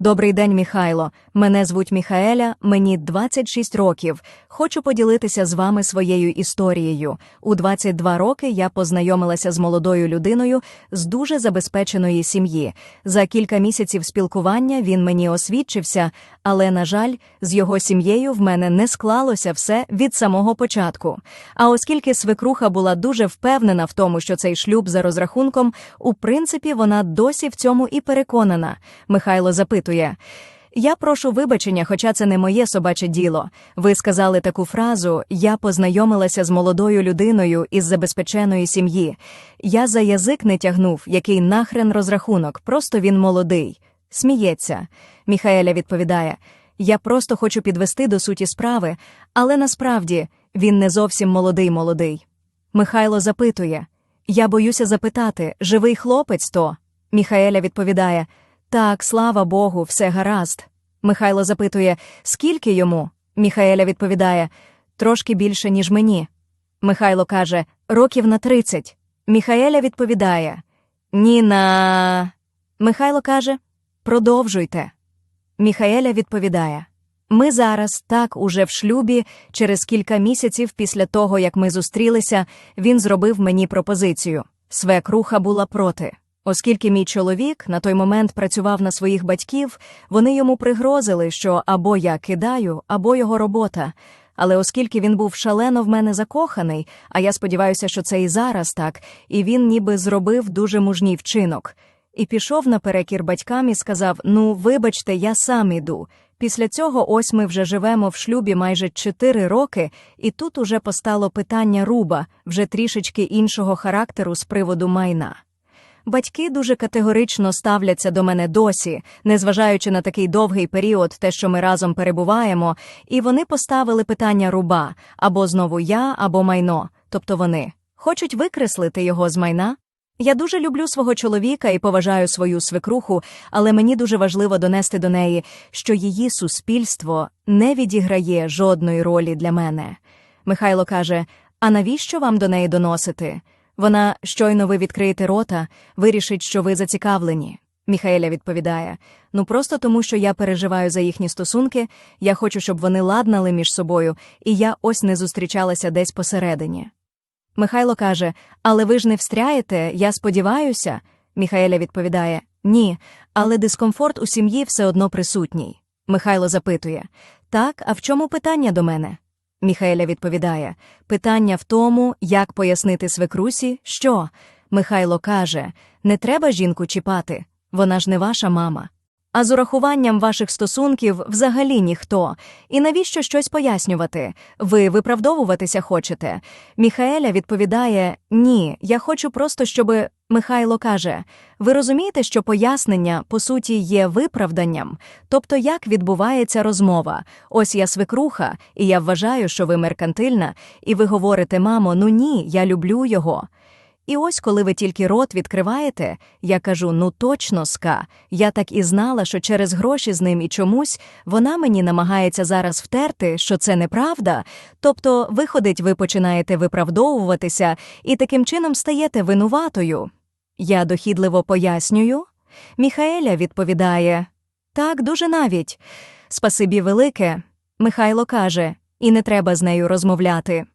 Добрий день, Міхайло. Мене звуть Міхаеля, мені 26 років. Хочу поділитися з вами своєю історією. У 22 роки я познайомилася з молодою людиною з дуже забезпеченої сім'ї. За кілька місяців спілкування він мені освідчився, але, на жаль, з його сім'єю в мене не склалося все від самого початку. А оскільки свекруха була дуже впевнена в тому, що цей шлюб за розрахунком, у принципі, вона досі в цьому і переконана. Михайло запитує. Я прошу вибачення, хоча це не моє собаче діло. Ви сказали таку фразу Я познайомилася з молодою людиною із забезпеченої сім'ї. Я за язик не тягнув, який нахрен розрахунок, просто він молодий. Сміється. Міхаеля відповідає Я просто хочу підвести до суті справи, але насправді він не зовсім молодий молодий. Михайло запитує Я боюся запитати живий хлопець то? Міхаеля відповідає Так, слава Богу, все гаразд. Михайло запитує Скільки йому? Міхаеля відповідає Трошки більше, ніж мені. Михайло каже Років на тридцять. Міхаеля відповідає Ні на. Михайло каже Продовжуйте. Міхаеля відповідає Ми зараз, так, уже в шлюбі, через кілька місяців після того, як ми зустрілися, він зробив мені пропозицію. Свекруха була проти. Оскільки мій чоловік на той момент працював на своїх батьків, вони йому пригрозили, що або я кидаю, або його робота. Але оскільки він був шалено в мене закоханий, а я сподіваюся, що це і зараз так, і він ніби зробив дуже мужній вчинок. І пішов наперекір батькам і сказав: Ну, вибачте, я сам іду. Після цього ось ми вже живемо в шлюбі майже чотири роки, і тут уже постало питання руба, вже трішечки іншого характеру з приводу майна. Батьки дуже категорично ставляться до мене досі, незважаючи на такий довгий період, те, що ми разом перебуваємо, і вони поставили питання руба або знову я, або майно, тобто вони хочуть викреслити його з майна. Я дуже люблю свого чоловіка і поважаю свою свекруху, але мені дуже важливо донести до неї, що її суспільство не відіграє жодної ролі для мене. Михайло каже: А навіщо вам до неї доносити? Вона, щойно ви відкриєте рота, вирішить, що ви зацікавлені. Міхаеля відповідає: Ну просто тому, що я переживаю за їхні стосунки, я хочу, щоб вони ладнали між собою, і я ось не зустрічалася десь посередині. Михайло каже: Але ви ж не встряєте, я сподіваюся. Міхаеля відповідає: Ні, але дискомфорт у сім'ї все одно присутній. Михайло запитує: Так, а в чому питання до мене? Міхаеля відповідає: Питання в тому, як пояснити свекрусі, що. Михайло каже: Не треба жінку чіпати, вона ж не ваша мама. А з урахуванням ваших стосунків взагалі ніхто. І навіщо щось пояснювати? Ви виправдовуватися хочете? Міхаеля відповідає: Ні, я хочу просто, щоби. Михайло каже: Ви розумієте, що пояснення, по суті, є виправданням? Тобто, як відбувається розмова? Ось я свекруха, і я вважаю, що ви меркантильна, і ви говорите, мамо, ну ні, я люблю його. І ось, коли ви тільки рот відкриваєте, я кажу: ну точно, ска, я так і знала, що через гроші з ним і чомусь вона мені намагається зараз втерти, що це неправда. Тобто, виходить, ви починаєте виправдовуватися і таким чином стаєте винуватою. Я дохідливо пояснюю. Міхаеля відповідає так, дуже навіть. Спасибі велике. Михайло каже, і не треба з нею розмовляти.